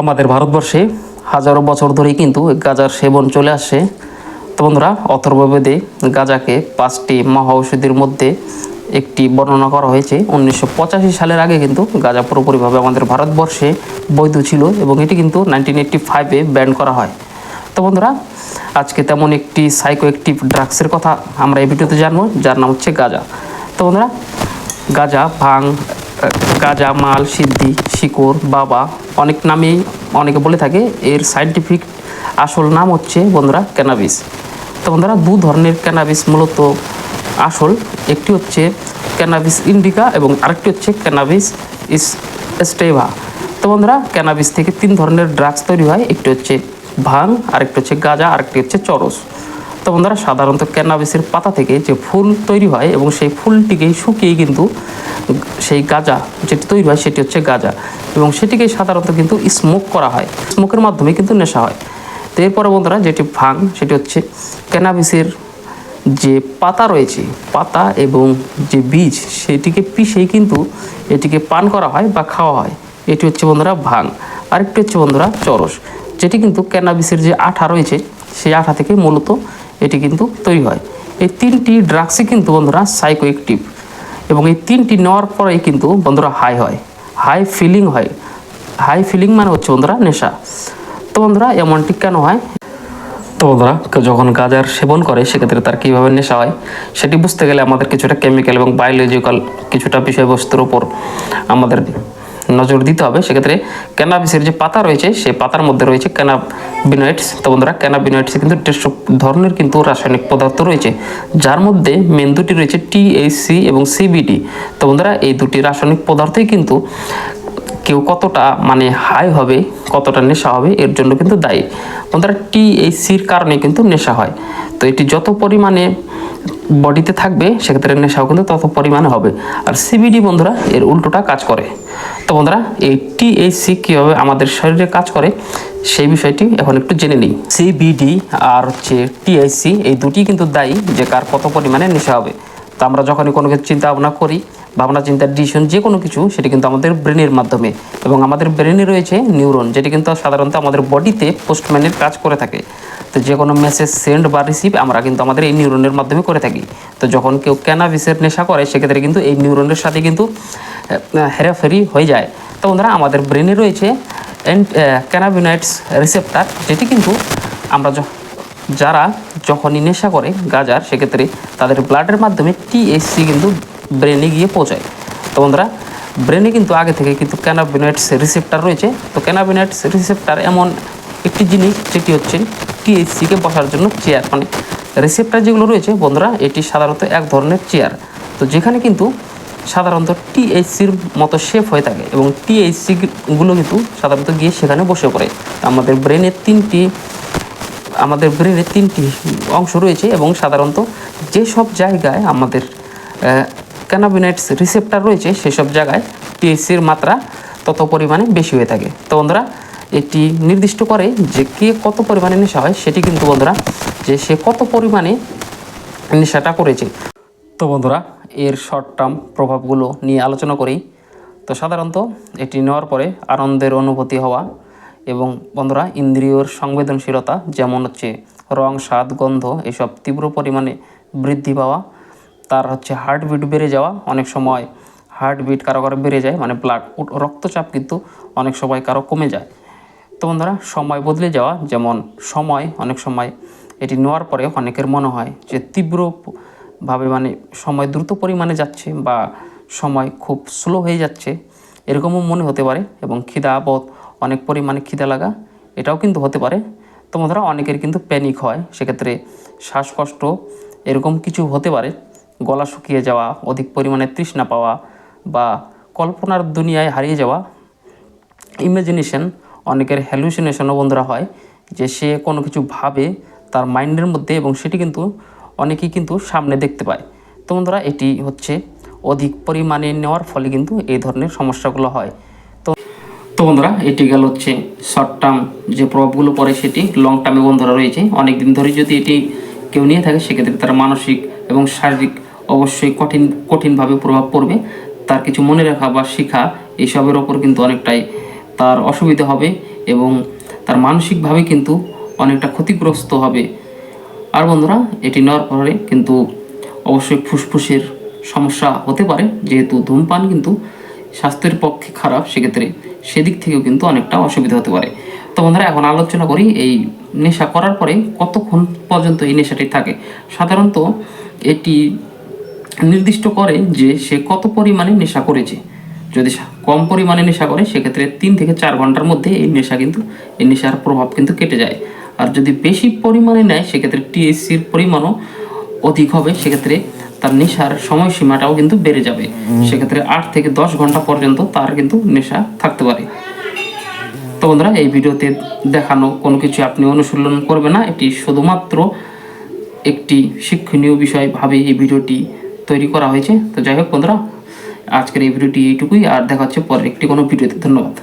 আমাদের ভারতবর্ষে হাজারো বছর ধরেই কিন্তু গাঁজার সেবন চলে আসছে। তো বন্ধুরা, অথর্ববেদে গাঁজাকে পাঁচটি মহা ঔষধির মধ্যে একটি বর্ণনা করা হয়েছে। উনিশশো পঁচাশি সালের আগে কিন্তু গাঁজা পুরোপুরিভাবে আমাদের ভারতবর্ষে বৈধ ছিল এবং এটি কিন্তু নাইনটিন এইটটি ফাইভে ব্যান করা হয়। তো বন্ধুরা, আজকে তেমন একটি সাইকো অ্যাক্টিভ ড্রাগসের কথা আমরা এই ভিডিওতে জানব, যার নাম হচ্ছে গাঁজা। তো বন্ধুরা, গাঁজা, ভাং গাঁজা, মাল, সিদ্ধি, শিকড়, বাবা, অনেক নামেই অনেকে বলে থাকে, এর সাইন্টিফিক আসল নাম হচ্ছে বন্ধুরা ক্যানাবিস তো বন্ধুরা, দু ধরনের ক্যানাবিস মূলত আসল, একটি হচ্ছে ক্যানাবিস ইন্ডিকা এবং আরেকটি হচ্ছে ক্যানাবিস স্টেভা তো বন্ধুরা ক্যানাবিস থেকে তিন ধরনের ড্রাগস তৈরি হয়, একটি হচ্ছে ভাং, আরেকটি হচ্ছে গাঁজা, আরেকটি হচ্ছে চরস। তো বন্ধুরা, সাধারণত ক্যানাবিসের পাতা থেকে যে ফুল তৈরি হয় এবং সেই ফুলটিকেই শুকিয়ে কিন্তু সেই গাঁজা যেটি তৈরি হয় সেটি হচ্ছে গাঁজা এবং সেটিকে সাধারণত কিন্তু স্মোক করা হয়। স্মোকের মাধ্যমে কিন্তু নেশা হয়। তো এরপরে বন্ধুরা, যেটি ভাং সেটি হচ্ছে ক্যানাবিসের যে পাতা রয়েছে, পাতা এবং যে বীজ, সেটিকে পিষেই কিন্তু এটিকে পান করা হয় বা খাওয়া হয়। এটি হচ্ছে বন্ধুরা ভাং আরেকটি হচ্ছে বন্ধুরা চরস, যেটি কিন্তু ক্যানাবিসের যে আঠা রয়েছে, সেই আঠা থেকে মূলত এটি কিন্তু তৈরি হয়। এই তিনটি ড্রাগসই কিন্তু বন্ধুরা সাইকো অ্যাক্টিভ এবং এই তিনটি নেওয়ার পরেই কিন্তু বন্ধুরা হাই হয়। হাই ফিলিং হয়। হাই ফিলিং মানে হচ্ছে বন্ধুরা নেশা। তো বন্ধুরা এমনটি কেন হয়? তো বন্ধুরা যখন গাজার সেবন করে, সেক্ষেত্রে তার কীভাবে নেশা হয় সেটি বুঝতে গেলে আমাদের কিছুটা কেমিক্যাল এবং বায়োলজিক্যাল কিছুটা বিষয়বস্তুর উপর আমাদের নজর দিতে হবে। সেক্ষেত্রে ক্যানাবিসের যে পাতা রয়েছে, সেই পাতার মধ্যে রয়েছে ক্যানাবিনয়েডস তো বন্ধুরা ক্যানাবিনয়েডসে কিন্তু দেড়শো ধরনের কিন্তু রাসায়নিক পদার্থ রয়েছে। যার মধ্যে মেন দুটি রয়েছে টিএইচসি এবং সিবিডি তো বন্ধুরা, এই দুটি রাসায়নিক পদার্থই কিন্তু কেউ কতটা মানে হাই হবে, কতটা নেশা হবে, এর জন্য কিন্তু দায়ী। বন্ধুরা টিএইচসির কারণে কিন্তু নেশা হয়। তো এটি যত পরিমাণে বডিতে থাকবে, সেক্ষেত্রে নেশাও কিন্তু তত পরিমাণে হবে। আর সিবিডি বন্ধুরা, এর উল্টোটা কাজ করে। তো বন্ধুরা, এই টিএইচসি কীভাবে আমাদের শরীরে কাজ করে, সেই বিষয়টি এখন একটু জেনে নিই। সিবিডি আর হচ্ছে টিএইচসি এই দুটি কিন্তু দায়ী যে কার কত পরিমাণে নেশা হবে। তো আমরা যখনই কোনো কিছু চিন্তা ভাবনা করি, ভাবনা চিন্তার ডিসিশন যে কোনো কিছু, সেটি কিন্তু আমাদের ব্রেনের মাধ্যমে। এবং আমাদের ব্রেনে রয়েছে নিউরন যেটি কিন্তু সাধারণত আমাদের বডিতে পোস্টম্যানের কাজ করে থাকে। তো যে কোনো মেসেজ সেন্ড বা রিসিভ আমরা কিন্তু আমাদের এই নিউরনের মাধ্যমে করে থাকি। তো যখন কেউ ক্যানাবিসের নেশা করে, সেক্ষেত্রে কিন্তু এই নিউরনের সাথে কিন্তু হেরাফেরি হয়ে যায়। তো বন্ধুরা, আমাদের ব্রেনে রয়েছে ক্যানাবিনাইটস রিসেপ্টার যেটি কিন্তু আমরা যারা যখনই নেশা করে গাজার, সেক্ষেত্রে তাদের ব্লাডের মাধ্যমে টিএসসি কিন্তু ব্রেনে গিয়ে পৌঁছায়। তো বন্ধুরা ব্রেনে কিন্তু আগে থেকে কিন্তু ক্যানাবিনয়েডস রিসেপ্টার রয়েছে। তো ক্যানাবিনয়েডস রিসেপ্টার এমন একটি জিনিস, যেটি হচ্ছে টিএসসিকে বসার জন্য চেয়ার মানে রিসেপ্টার যেগুলো রয়েছে, বন্ধুরা, এটি সাধারণত এক ধরনের চেয়ার তো যেখানে কিন্তু সাধারণত টিএইচসির মতো শেপ হয়ে থাকে এবং টিএইচসি গুলো কিন্তু সাধারণত গিয়ে সেখানে বসে পড়ে। আমাদের ব্রেনের তিনটি, আমাদের ব্রেনের তিনটি অংশ রয়েছে এবং সাধারণত যেসব জায়গায় আমাদের ক্যানাবিনাইটস রিসেপ্টার রয়েছে, সেসব জায়গায় টিএসসির মাত্রা তত পরিমাণে বেশি হয়ে থাকে। তো বন্ধুরা এটি নির্দিষ্ট করে যে কে কত পরিমাণে নেশা হয়, সেটি কিন্তু বন্ধুরা, যে সে কত পরিমাণে নেশাটা করেছে। তো বন্ধুরা, এর শর্ট টার্ম প্রভাবগুলো নিয়ে আলোচনা করি। তো সাধারণত এটি নেওয়ার পরে আনন্দের অনুভূতি হওয়া এবং বন্ধুরা, ইন্দ্রিয়র সংবেদনশীলতা, যেমন হচ্ছে রং, স্বাদ, গন্ধ, এসব তীব্র পরিমাণে বৃদ্ধি পাওয়া, তার হচ্ছে হার্টবিট বেড়ে যাওয়া। অনেক সময় হার্টবিট কারও কারও বেড়ে যায় মানে ব্লাড রক্তচাপ কিন্তু অনেক সময় কারও কমে যায়। তো বন্ধুরা সময় বদলে যাওয়া, যেমন সময়, অনেক সময় এটি নেওয়ার পরে অনেকের মনে হয় যে তীব্রভাবে মানে সময় দ্রুত পরিমাণে যাচ্ছে বা সময় খুব স্লো হয়ে যাচ্ছে, এরকমও মনে হতে পারে এবং খিদা বোধ অনেক পরিমাণে খিদা লাগা, এটাও কিন্তু হতে পারে। তো বন্ধুরা, অনেকের কিন্তু প্যানিক হয়, সেক্ষেত্রে শ্বাসকষ্ট, এরকম কিছু হতে পারে। গলা শুকিয়ে যাওয়া, অধিক পরিমাণে তৃষ্ণা পাওয়া বা কল্পনার দুনিয়ায় হারিয়ে যাওয়া ইমাজিনেশন অনেকের হ্যালুসিনেশনও বন্ধুরা হয়, যে সে কোনো কিছু ভাবে তার মাইন্ডের মধ্যে এবং সেটি কিন্তু অনেকেই কিন্তু সামনে দেখতে পায়। তো বন্ধুরা, এটি হচ্ছে অধিক পরিমাণে নেওয়ার ফলে কিন্তু এই ধরনের সমস্যাগুলো হয়। তো তো বন্ধুরা, এটি গেল হচ্ছে শর্ট টার্ম যে প্রভাবগুলো পড়ে সেটি লং টার্মে বন্ধুরা রয়েছে। অনেক দিন ধরে যদি এটি কেউ নিয়ে থাকে, সেক্ষেত্রে তার মানসিক এবং শারীরিক অবশ্যই কঠিন, কঠিনভাবে প্রভাব পড়বে। তার কিছু মনে রাখা বা শেখা এইসবের ওপর কিন্তু অনেকটাই তার অসুবিধা হবে এবং তার মানসিকভাবে কিন্তু অনেকটা ক্ষতিগ্রস্ত হবে। আর বন্ধুরা, এটি নেওয়ার পরে কিন্তু অবশ্যই ফুসফুসের সমস্যা হতে পারে, যেহেতু ধূমপান কিন্তু স্বাস্থ্যের পক্ষে খারাপ, সেক্ষেত্রে সেদিক থেকেও কিন্তু অনেকটা অসুবিধা হতে পারে। তো বন্ধুরা, এখন আলোচনা করি এই নেশা করার পরে কতক্ষণ পর্যন্ত এই নেশাটি থাকে। সাধারণত এটি নির্দিষ্ট করে যে সে কত পরিমাণে নেশা করেছে। যদি কম পরিমাণে নেশা করে সেক্ষেত্রে তিন থেকে চার ঘণ্টার মধ্যে এই নেশা কিন্তু এই নেশার প্রভাব কিন্তু কেটে যায়। আর যদি বেশি পরিমাণে নেয় সেক্ষেত্রে টিএসসির পরিমাণও অধিক হবে সেক্ষেত্রে তার নেশার সময়সীমাটাও কিন্তু বেড়ে যাবে। সেক্ষেত্রে আট থেকে দশ ঘণ্টা পর্যন্ত তার কিন্তু নেশা থাকতে পারে। তো বন্ধুরা এই ভিডিওতে দেখানো কোনো কিছু আপনি অনুশীলন করবেন না। এটি শুধুমাত্র একটি শিক্ষণীয় বিষয় ভাবে এই ভিডিওটি তৈরি করা হয়েছে। তো যাই হোক বন্ধুরা আজকের এই ভিডিওটি এইটুকুই আর দেখা হচ্ছে পরের একটি কোনো ভিডিওতে। ধন্যবাদ।